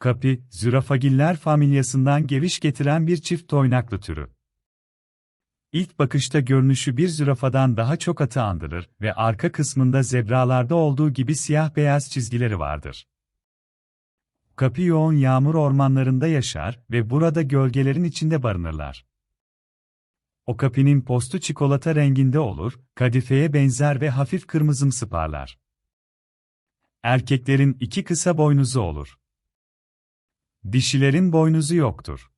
Kapi, zürafagiller familyasından geviş getiren bir çift toynaklı türü. İlk bakışta görünüşü bir zürafadan daha çok atı andırır ve arka kısmında zebralarda olduğu gibi siyah-beyaz çizgileri vardır. Kapi yoğun yağmur ormanlarında yaşar ve burada gölgelerin içinde barınırlar. Okapinin postu çikolata renginde olur, kadifeye benzer ve hafif kırmızımsı parlar. Erkeklerin iki kısa boynuzu olur. Dişilerin boynuzu yoktur.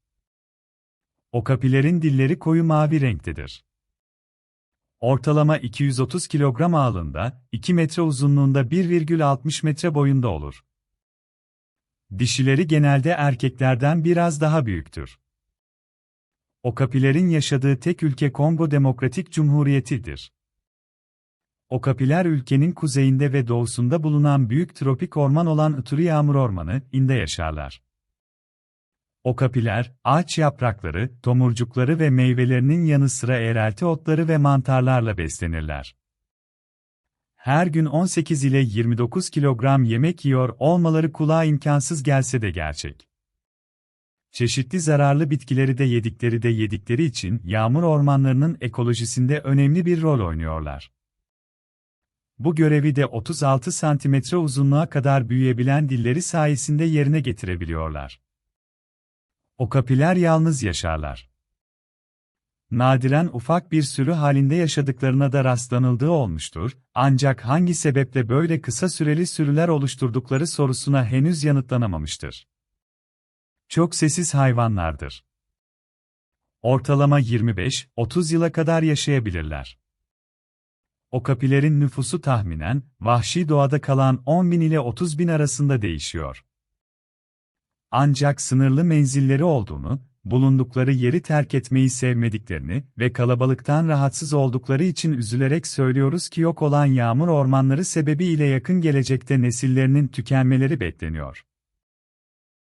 Okapilerin dilleri koyu mavi renktedir. Ortalama 230 kilogram ağırlığında, 2 metre uzunluğunda 1,60 metre boyunda olur. Dişileri genelde erkeklerden biraz daha büyüktür. Okapilerin yaşadığı tek ülke Kongo Demokratik Cumhuriyeti'dir. Okapiler ülkenin kuzeyinde ve doğusunda bulunan büyük tropik orman olan Ituri Yağmur Ormanı, inde yaşarlar. Okapiler, ağaç yaprakları, tomurcukları ve meyvelerinin yanı sıra eğrelti otları ve mantarlarla beslenirler. Her gün 18 ile 29 kilogram yemek yiyor olmaları kulağa imkansız gelse de gerçek. Çeşitli zararlı bitkileri de yedikleri de yedikleri için yağmur ormanlarının ekolojisinde önemli bir rol oynuyorlar. Bu görevi de 36 santimetre uzunluğa kadar büyüyebilen dilleri sayesinde yerine getirebiliyorlar. Okapiler yalnız yaşarlar. Nadiren ufak bir sürü halinde yaşadıklarına da rastlanıldığı olmuştur, ancak hangi sebeple böyle kısa süreli sürüler oluşturdukları sorusuna henüz yanıtlanamamıştır. Çok sessiz hayvanlardır. Ortalama 25-30 yıla kadar yaşayabilirler. Okapilerin nüfusu tahminen, vahşi doğada kalan 10 bin ile 30 bin arasında değişiyor. Ancak sınırlı menzilleri olduğunu, bulundukları yeri terk etmeyi sevmediklerini ve kalabalıktan rahatsız oldukları için üzülerek söylüyoruz ki yok olan yağmur ormanları sebebiyle yakın gelecekte nesillerinin tükenmeleri bekleniyor.